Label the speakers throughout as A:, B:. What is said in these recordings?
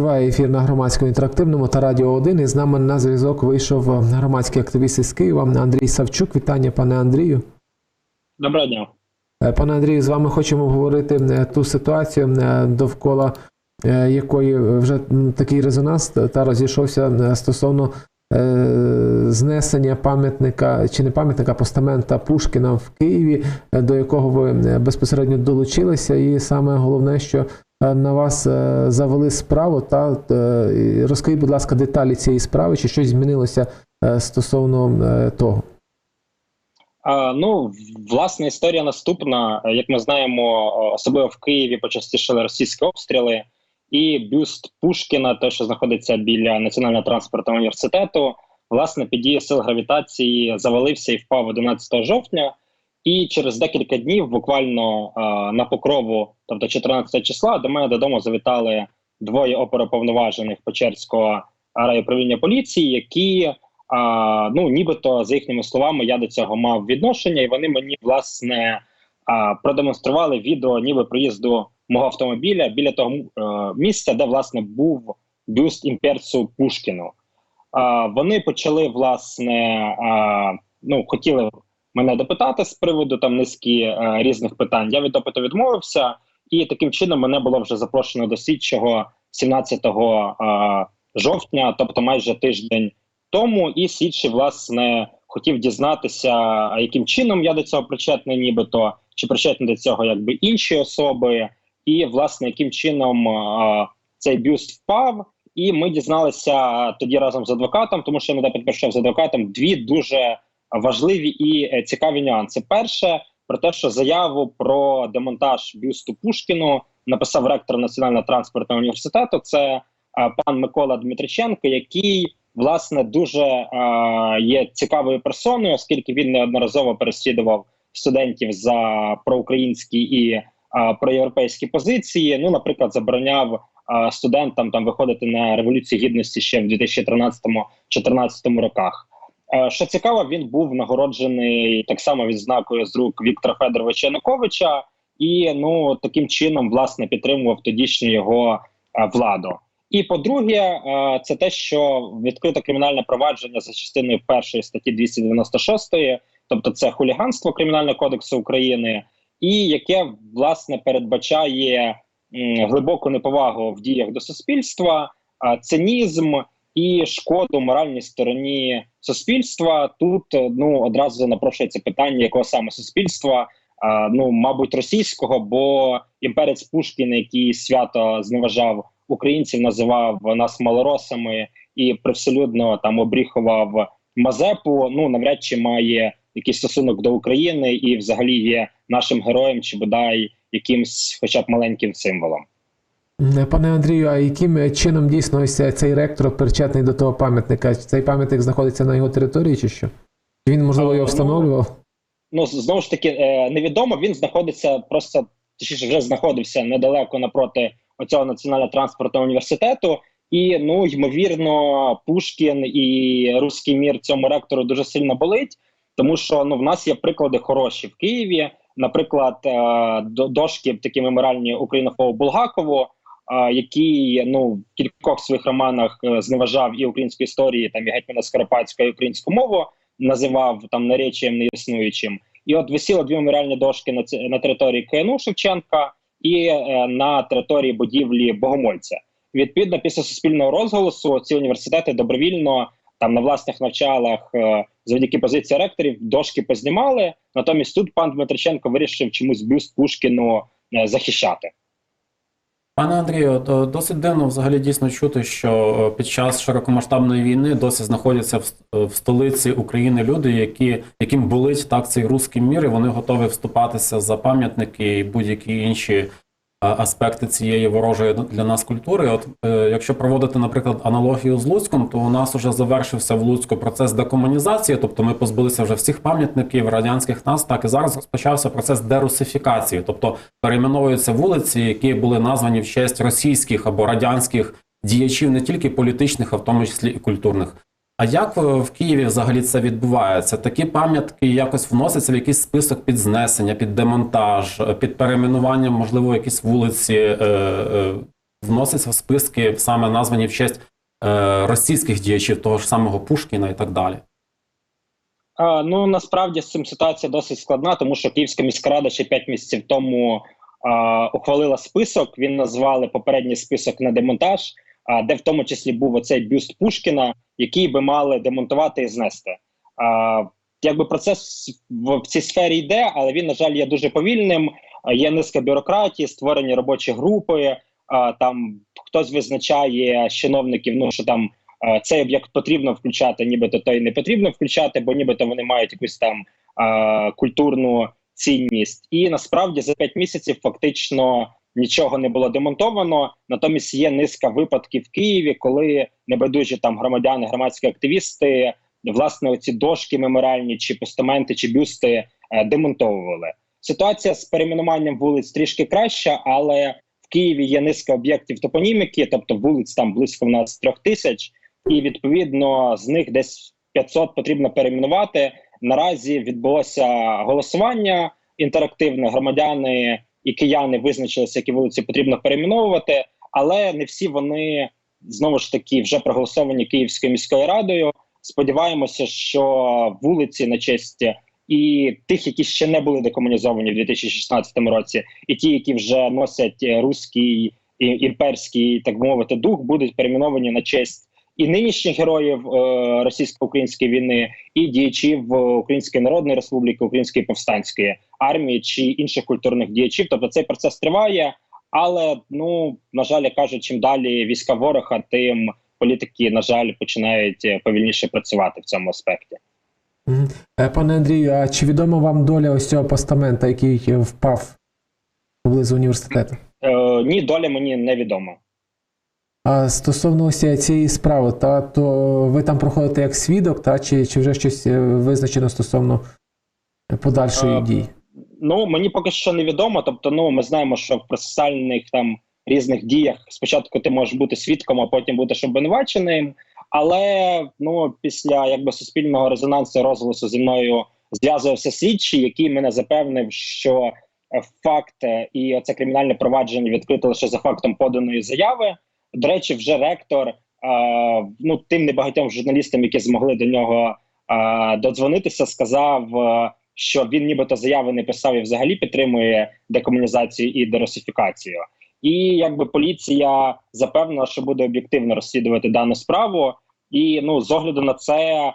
A: Триває ефір на громадському інтерактивному та радіо 1. І з нами на зв'язок вийшов громадський активіст із Києва Андрій Савчук. Вітання, пане Андрію.
B: Доброго дня.
A: Е, Пане Андрію, з вами хочемо обговорити е, ту ситуацію, е, довкола е, якої вже такий резонанс та розійшовся е, стосовно е, знесення пам'ятника чи не пам'ятника, постамента Пушкіна в Києві, е, до якого ви е, безпосередньо долучилися. І саме головне, що е, на вас е, завели справу. Та е, розкажіть, будь ласка, деталі цієї справи, чи щось змінилося е, стосовно е, того.
B: Ну, власне, історія наступна. Як ми знаємо, особливо в Києві почастішали російські обстріли, і бюст Пушкіна, те, що знаходиться біля Національного транспортного університету, власне, під дією сил гравітації завалився і впав 11 жовтня. І через декілька днів, буквально а, на покрову, тобто 14 числа, до мене додому завітали двоє оперуповноважених Печерського райуправління поліції, які а, ну нібито за їхніми словами я до цього мав відношення, і вони мені власне а, продемонстрували відео, ніби проїзду мого автомобіля біля того е, місця, де власне був бюст імперцу Пушкіну. А, вони почали власне а, ну хотіли мене допитати з приводу там низки е, різних питань. Я від допиту відмовився, і таким чином мене було вже запрошено до слідчого 17 е, жовтня, тобто майже тиждень тому, і слідчий власне хотів дізнатися, яким чином я до цього причетний, нібито чи причетний до цього якби інші особи, і власне яким чином а, цей бюст впав. І ми дізналися тоді разом з адвокатом, тому що я недавно підписав з адвокатом дві дуже важливі і е, цікаві нюанси. Перше про те, що заяву про демонтаж бюсту Пушкіну написав ректор Національного транспортного університету. Це пан Микола Дмитриченко, який власне дуже е, є цікавою персоною, оскільки він неодноразово переслідував студентів за проукраїнські і е, проєвропейські позиції. Ну, наприклад, забороняв е, студентам там виходити на революцію гідності ще в 2013-2014 роках. Е, що цікаво, він був нагороджений так само відзнакою з рук Віктора Федоровича Януковича, і ну таким чином власне підтримував тодішню його е, владу. І по-друге, е, це те, що відкрито кримінальне провадження за частиною першої статті 296, тобто це хуліганство Кримінального кодексу України, і яке власне передбачає глибоку неповагу в діях до суспільства, цинізм і шкоду моральній стороні суспільства. Тут е, ну одразу напрошується питання, якого саме суспільства. А, ну, мабуть, російського, бо імперець Пушкін, який свято зневажав українців, називав нас малоросами і привселюдно там обріхував Мазепу. Ну навряд чи має якийсь стосунок до України і, взагалі, є нашим героєм чи бодай якимсь, хоча б маленьким символом.
A: Е, Пане Андрію, а яким чином дійсно ось цей ректор причетний до того пам'ятника? Цей пам'ятник знаходиться на його території, чи що? Чи Він можливо його
B: Ну,
A: встановлював?
B: Ну знову ж таки е, невідомо. Він знаходиться просто точніше вже знаходився недалеко напроти оцього національного транспортного університету. І ну ймовірно, Пушкін і руський мір цьому ректору дуже сильно болить, тому що ну в нас є приклади хороші в Києві. Наприклад, е, дошки такі меморальні Українофову Булгакову, який ну в кількох своїх романах е, зневажав і українську історію, там і гетьмана Скоропадська, і українську мову називав там наречієм неіснуючим. І от висіли дві меморіальні дошки на на території КНУ Шевченка і е, на території будівлі Богомольця. Відповідно, після суспільного розголосу ці університети добровільно там на власних навчалах е, завдяки позиції ректорів дошки познімали. Натомість тут пан Дмитриченко вирішив чомусь бюст Пушкіну е, захищати.
C: Пане Андрію, то досить дивно взагалі дійсно чути, що е, під час широкомасштабної війни досі знаходяться в, ст- в столиці України люди, які яким болить так цей руський мір, і вони готові вступатися за пам'ятники і будь-які інші е, аспекти цієї ворожої для нас культури. От е, якщо проводити, наприклад, аналогію з Луцьком, то у нас вже завершився в Луцьку процес декомунізації, тобто ми позбулися вже всіх пам'ятників радянських нас. Так і зараз розпочався процес дерусифікації, тобто перейменовуються вулиці, які були названі в честь російських або радянських діячів, не тільки політичних, а в тому числі і культурних. А як е, в Києві взагалі це відбувається? Такі пам'ятки якось вносяться в якийсь список під знесення, під демонтаж, е, під перейменування, можливо, якісь вулиці. Е, е, вносяться в списки саме названі в честь е, російських діячів, того ж самого Пушкіна і так далі.
B: А, ну насправді з цим ситуація досить складна, тому що Київська міська рада ще 5 місяців тому а, ухвалила список. Він назвали попередній список на демонтаж, а, де в тому числі був оцей бюст Пушкіна, який би мали демонтувати і знести. А, якби процес в, цій сфері йде, але він, на жаль, є дуже повільним. А, Є низка бюрократії, створені робочі групи. А, там хтось визначає чиновників, ну що там е, цей об'єкт потрібно включати, нібито той не потрібно включати, бо нібито вони мають якусь там е, культурну цінність. І насправді за 5 місяців фактично нічого не було демонтовано. Натомість є низка випадків в Києві, коли небайдужі там громадяни, громадські активісти, власне, оці дошки меморіальні, чи постаменти, чи бюсти е, демонтовували. Ситуація з перейменуванням вулиць трішки краща, але в Києві є низка об'єктів топоніміки, тобто вулиць там близько в нас трьох тисяч, і відповідно з них десь 500 потрібно перейменувати. Наразі відбулося голосування інтерактивне. Громадяни і кияни визначилися, які вулиці потрібно перейменовувати, але не всі вони знову ж таки вже проголосовані Київською міською радою. Сподіваємося, що вулиці на честь і тих, які ще не були декомунізовані в 2016 році, і ті, які вже носять руський імперський, так мовити, дух, будуть перейменовані на честь і нинішніх героїв е, російсько-української війни, і діячів е, Української Народної Республіки, Української повстанської армії чи інших культурних діячів. Тобто цей процес триває, але ну на жаль, я кажу, чим далі війська ворога, тим політики, на жаль, починають е, повільніше працювати в цьому аспекті.
A: Е, Пане Андрію, а чи відома вам доля ось цього постамента, який впав поблизу університету?
B: Е, ні, доля мені невідома.
A: А стосовно ось цієї справи, та то ви там проходите як свідок, та чи, чи вже щось е, визначено стосовно подальшої
B: Е,
A: дії?
B: Ну мені поки що невідомо. Тобто, ну ми знаємо, що в процесуальних там різних діях спочатку ти можеш бути свідком, а потім будеш обвинуваченим. Але ну після якби суспільного резонансу розголосу зі мною зв'язувався слідчий, який мене запевнив, що е, факт і оце кримінальне провадження відкрито лише за фактом поданої заяви. До речі, вже ректор е, ну тим небагатьом журналістам, які змогли до нього е, додзвонитися, сказав, е, що він нібито заяви не писав і взагалі підтримує декомунізацію і дерусифікацію. І якби поліція запевнила, що буде об'єктивно розслідувати дану справу. І ну з огляду на це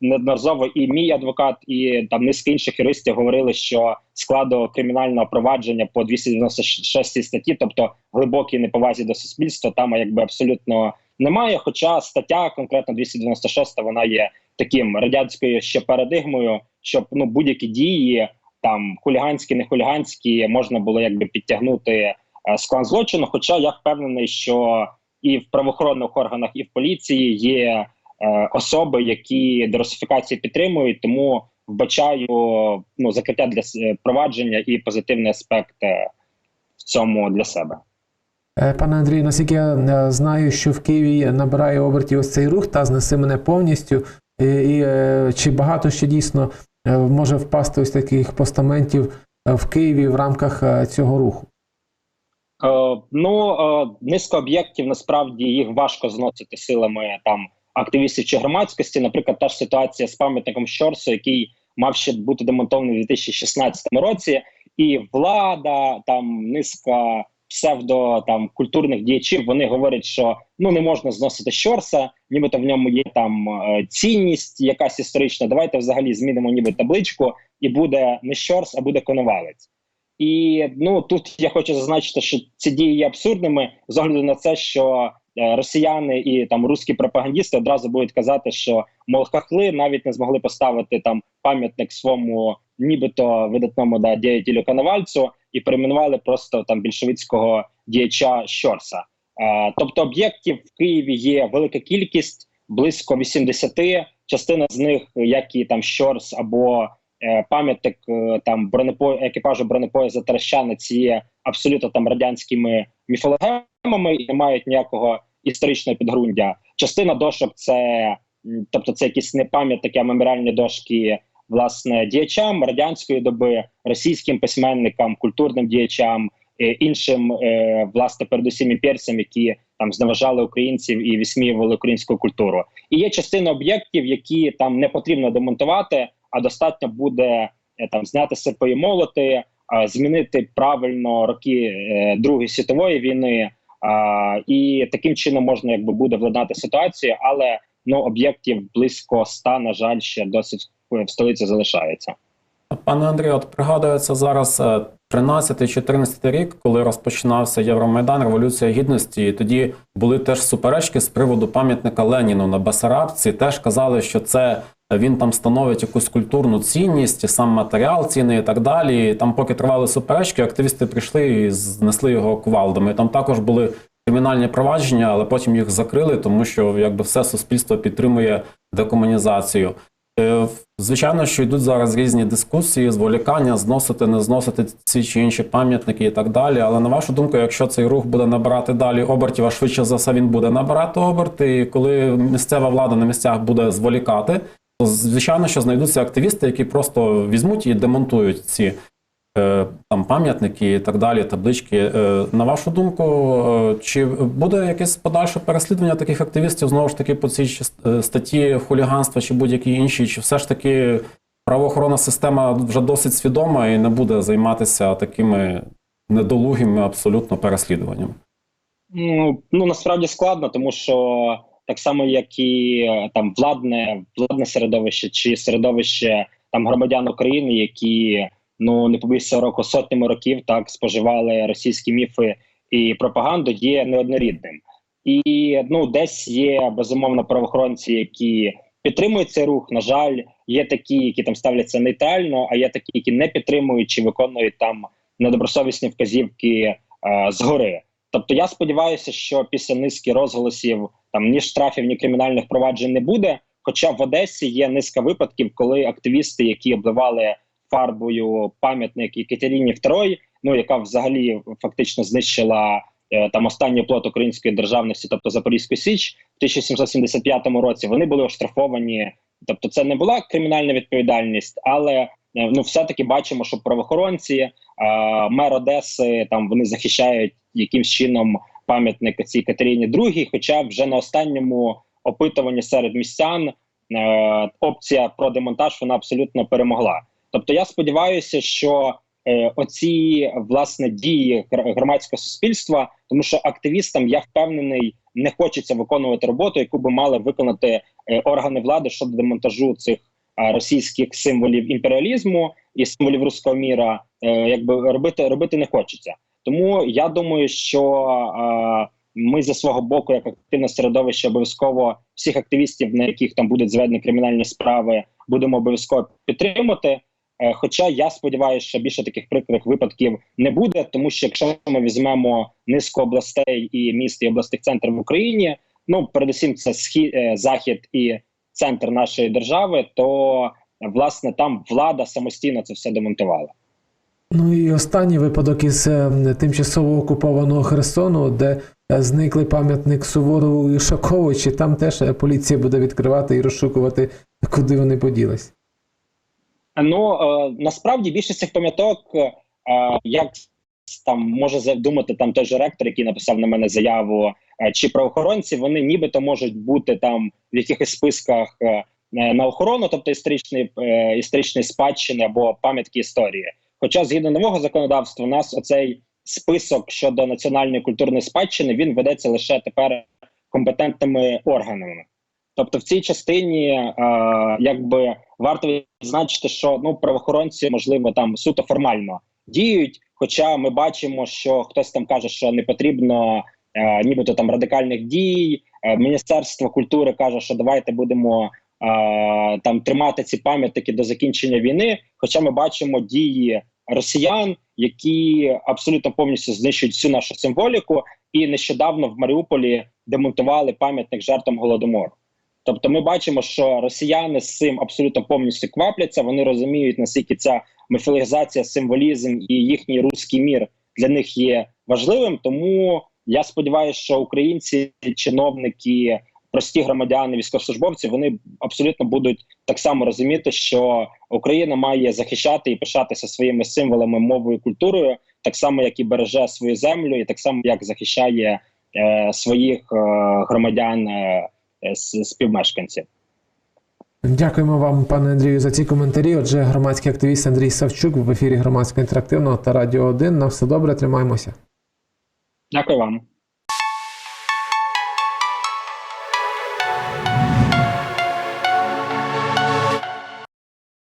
B: неодноразово і мій адвокат, і там низка інших юристів говорили, що складу кримінального провадження по 296 статті, тобто глибокій неповазі до суспільства, там якби абсолютно немає. Хоча стаття, конкретно 296, вона є таким радянською ще парадигмою, щоб ну будь-які дії там хуліганські, не хуліганські, можна було якби підтягнути е, склад злочину. Хоча я впевнений, що і в правоохоронних органах, і в поліції є е, особи, які дерусифікацію підтримують, тому вбачаю ну закриття для с- провадження і позитивний аспект е, в цьому для себе.
A: Е, Пане Андрію, наскільки я е, знаю, що в Києві набирає обертів ось цей рух та знеси мене повністю. І, і е, чи багато ще дійсно е, може впасти ось таких постаментів е, в Києві в рамках е, цього руху?
B: Е, ну е, низка об'єктів насправді їх важко зносити силами там активістів чи громадськості. Наприклад, та ж ситуація з пам'ятником Щорсу, який мав ще бути демонтований у 2016 році, і влада там низка псевдо там культурних діячів. Вони говорять, що ну не можна зносити Щорса, нібито в ньому є там е, цінність, якась історична. Давайте взагалі змінимо ніби табличку, і буде не Щорс, а буде Коновалець. І ну тут я хочу зазначити, що ці дії є абсурдними з огляду на це, що росіяни і там русські пропагандісти одразу будуть казати, що мол, хахли навіть не змогли поставити там пам'ятник своєму, нібито видатному да, діятелю Коновальцю, і перейменували просто там більшовицького діяча Щорса. Е, тобто об'єктів в Києві є велика кількість, близько 80, Частина з них, як і там Щорс або е, пам'ятник е, там бронепо екіпажу бронепоїзда Таращанець є абсолютно там радянськими міфологемами і не мають ніякого історичного підґрунтя. Частина дошок це тобто це якісь не пам'ятники, а меморіальні дошки власне діячам радянської доби, російським письменникам, культурним діячам, е, іншим, е, власне, передусім імперцям, які там зневажали українців і висміювали українську культуру. І є частина об'єктів, які там не потрібно демонтувати, а достатньо буде е, там зняти серпи молоти, е, змінити правильно роки Другої світової війни. І таким чином можна якби буде владнати ситуацію, але ну об'єктів близько ста, на жаль, ще досить в столиці залишається.
C: Пане Андрію, от пригадується зараз е, 13-14 рік, коли розпочинався Євромайдан, Революція Гідності, і тоді були теж суперечки з приводу пам'ятника Леніну на Басарабці. Теж казали, що це він там становить якусь культурну цінність, сам матеріал цінний і так далі. І там, поки тривали суперечки, активісти прийшли і знесли його кувалдами. Там також були кримінальні провадження, але потім їх закрили, тому що якби все суспільство підтримує декомунізацію. Е, Звичайно, що йдуть зараз різні дискусії, зволікання, зносити, не зносити ці чи інші пам'ятники і так далі. Але на вашу думку, якщо цей рух буде набирати далі обертів, а швидше за все він буде набирати оберти, і коли місцева влада на місцях буде зволікати, звичайно, що знайдуться активісти, які просто візьмуть і демонтують ці е, там пам'ятники і так далі, таблички. Е, На вашу думку, е, чи буде якесь подальше переслідування таких активістів знову ж таки по цій статті хуліганства чи будь-які інші, чи все ж таки правоохоронна система вже досить свідома і не буде займатися такими недолугими абсолютно переслідуваннями?
B: Ну, ну насправді складно, тому що так само, як і е, там владне, владне середовище чи середовище там громадян України, які ну не побоюся року сотнями років так споживали російські міфи і пропаганду, є неоднорідним. І ну десь є безумовно правоохоронці, які підтримують цей рух. На жаль, є такі, які там ставляться нейтрально, а є такі, які не підтримують чи виконують там недобросовісні вказівки е, згори. Тобто я сподіваюся, що після низки розголосів там ні штрафів, ні кримінальних проваджень не буде. Хоча в Одесі є низка випадків, коли активісти, які обливали фарбою пам'ятник Екатерині II, ну яка взагалі фактично знищила е, там останній плод української державності, тобто Запорізьку Січ, в 1775 році, вони були оштрафовані. Тобто, це не була кримінальна відповідальність, але е, ну все-таки бачимо, що правоохоронці, е, мер Одеси там вони захищають якимсь чином пам'ятник цій Катерині II, Хоча вже на останньому опитуванні серед містян е, опція про демонтаж вона абсолютно перемогла. Тобто, я сподіваюся, що е, оці власне дії гр- громадського суспільства, тому що активістам я впевнений, не хочеться виконувати роботу, яку би мали виконати е, органи влади щодо демонтажу цих е, російських символів імперіалізму і символів руського міра. Е, якби робити робити не хочеться. Тому я думаю, що е, ми зі свого боку, як активне середовище, обов'язково всіх активістів, на яких там будуть зведені кримінальні справи, будемо обов'язково підтримати. Е, Хоча я сподіваюся, що більше таких прикрих випадків не буде, тому що якщо ми візьмемо низку областей і міст і обласних центрів в Україні, ну передусім це схід, е, захід і центр нашої держави, то власне там влада самостійно це все демонтувала.
A: Ну і останній випадок із е, тимчасово окупованого Херсону, де е, зниклий пам'ятник Суворову і Шаковичі, там теж е, поліція буде відкривати і розшукувати, куди вони поділись.
B: Ну насправді більшість цих пам'яток, як там може задумати там той же ректор, який написав на мене заяву, чи правоохоронці, вони нібито можуть бути там в якихось списках на охорону, тобто історичної історичної спадщини або пам'ятки історії. Хоча згідно нового законодавства, у нас оцей список щодо національної культурної спадщини він ведеться лише тепер компетентними органами. Тобто, в цій частині, е, якби варто відзначити, що ну правоохоронці, можливо, там суто формально діють. Хоча ми бачимо, що хтось там каже, що не потрібно е, нібито там радикальних дій. Е, Міністерство культури каже, що давайте будемо е, там тримати ці пам'ятники до закінчення війни. Хоча ми бачимо дії росіян, які абсолютно повністю знищують всю нашу символіку, і нещодавно в Маріуполі демонтували пам'ятник жертвам голодомору. Тобто, ми бачимо, що росіяни з цим абсолютно повністю квапляться. Вони розуміють, наскільки ця міфологізація, символізм і їхній руський мір для них є важливим. Тому я сподіваюся, що українці, чиновники, прості громадяни, військовослужбовці, вони абсолютно будуть так само розуміти, що Україна має захищати і пишатися своїми символами, мовою, культурою, так само як і береже свою землю, і так само як захищає е, своїх е, громадян е, співмешканців.
A: Дякуємо вам, пане Андрію, за ці коментарі. Отже, громадський активіст Андрій Савчук в ефірі громадського інтерактивного та Радіо 1. На все добре, тримаємося.
B: Дякую вам.